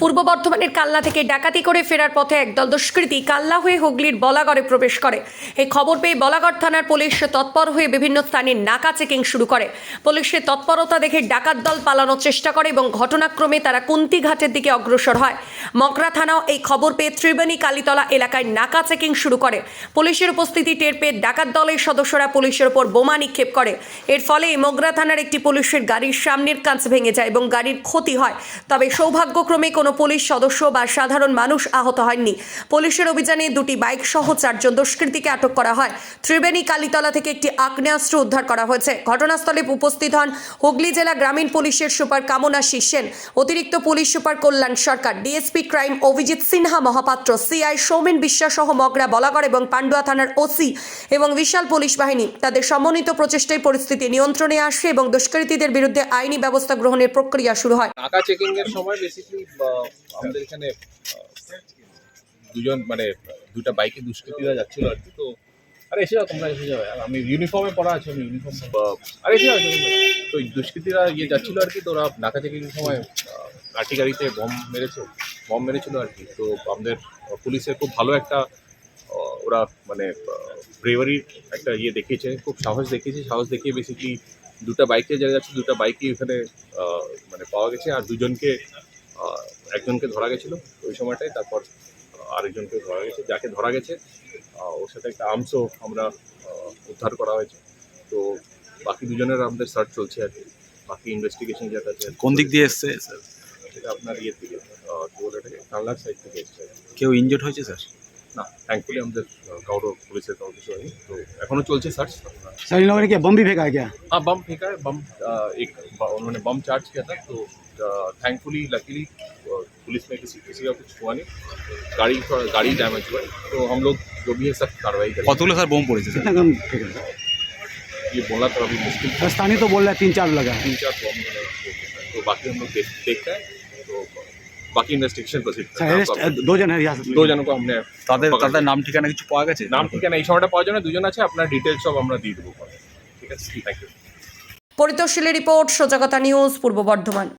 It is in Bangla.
পূর্ব বর্ধমানের কাল্লা থেকে ডাকাতি করে ফেরার পথে একদল দুষ্কৃতী কাল্লা হয়ে হুগলির বলাগড়ে প্রবেশ করে। এই খবর পেয়ে বলাগড় থানার পুলিশ তৎপর হয়ে বিভিন্ন স্থানে নাকা চেকিং শুরু করে। পুলিশের তৎপরতা দেখে ডাকাত দল পালানোর চেষ্টা করে এবং ঘটনাক্রমে তারা কুন্তি ঘাটের দিকে অগ্রসর হয়। মকরা থানাও এই খবর পেয়ে ত্রিবেণী কালীতলা এলাকায় নাকা চেকিং শুরু করে। পুলিশের উপস্থিতি টের পেয়ে ডাকাত দলের সদস্যরা পুলিশের ওপর বোমা নিক্ষেপ করে। এর ফলে মগরা থানার একটি পুলিশের গাড়ির সামনের কাঁচ ভেঙে যায় এবং গাড়ির ক্ষতি হয়। তবে সৌভাগ্যক্রমে কোনো পুলিশ সদস্য বা সাধারণ মানুষ আহত হয়নি। পুলিশের অভিযানে দুটি বাইক সহ চারজন দুষ্কৃতীকে আটক করা হয়। ত্রিবেণী কালীতলা থেকে একটি আগ্নেয়াস্ত্র উদ্ধার করা হয়েছে। ঘটনাস্থলে উপস্থিত হন হুগলি জেলা গ্রামীণ পুলিশের সুপার কামনা শীর্ষেন অতিরিক্ত police super Kalyan Sarkar, DSP crime Abhijit Sinha Mahapatra, CI Soumen Biswas সহ মগরা বলাগড় এবং পান্ডুয়া থানার ওসি এবং বিশাল পুলিশ বাহিনী। তাদের সমন্বিত প্রচেষ্টায় পরিস্থিতি নিয়ন্ত্রণে আসে এবং দুষ্কৃতীদের বিরুদ্ধে আইনি ব্যবস্থা গ্রহণের প্রক্রিয়া শুরু হয়। নাকা চেকিং এর সময় বেসিক্যালি আমাদের এখানে দুজন মানে দুটা বাইকে দুষ্কৃতীরা যাচ্ছিল আর কি, তো আরে এসে যাও, তোমরা এসে যাবে। আমি ইউনিফর্মে পড়া আছে, আমি ইউনিফর্ম আরে এসে যাও তো দুষ্কৃতীরা ইয়ে যাচ্ছিল আর কি, তো ওরা নাকা এর সময় লাঠি গাড়িতে বম মেরেছে বম মেরেছিল আর কি। তো আমাদের পুলিশের খুব ভালো একটা ওরা মানে ব্রেভারির একটা ইয়ে দেখিয়েছে, খুব সাহস দেখিয়েছে। সাহস দেখিয়ে বেসিক্যালি দুটা বাইকে জায়গা যাচ্ছে, দুটা বাইকই এখানে মানে পাওয়া গেছে। আর দুজনকে একজনকে ধরা গেছিল ওই সময়টাই তারপর আরেকজনকে ধরা গেছে। যাকে ধরা গেছে ওর সাথে একটা আর্মসও আমরা উদ্ধার করা হয়েছে। তো বাকি দুজনের আমাদের সার্চ চলছে আর কি। বাকি ইনভেস্টিগেশন যেটা আছে কোন দিক দিয়ে এসছে স্যার সেটা আপনার ইয়ের দিকে কি বলে কানলার সাইড থেকে এসছে কেউ ইনজোর্ড হয়েছে স্যার না থ্যাঙ্কফুলি আমাদের আহ, কারো পুলিশের কারো কিছু হয়নি তো এখনো চলছে সার্চ सर इन लोगों ने क्या बम भी फेंका है क्या हाँ बम फेंका है बम अ, एक ब- उन्होंने बम चार्ज किया था तो थैंकफुली लकीली पुलिस में किसी किसी का कुछ हुआ नहीं गाड़ी थोड़ा गाड़ी डैमेज हुआ है तो हम लोग जो भी है सख्त कार्रवाई करेंगे কতগুলো স্যার বোম পড়েছে স্যার कितना कम फेंका है? ये बोलना थोड़ा भी मुश्किल था सर स्थानीय तो बोल रहा है तीन चार लगा है तीन चार बम मैंने फेंके हैं। तो बाकी हम लोग देख देखते हैं तो बाकी इन्वेस्टिगेशन प्रोसीड सर अरेस्ट दो जन है हिरासत में दो जनों को हमने তাদের पकड़ তাদের लिया। নাম ঠিকানা কিছু পাওয়া গেছে নাম ঠিকানা এই সময়টা পাওয়া যায় না দুজন আছে আপনার ডিটেলস সব আমরা দিয়ে দেবো পরে। ঠিক আছে থ্যাংক ইউ পরিতোষীলের রিপোর্ট সজাগতা নিউজ পূর্ব বর্ধমান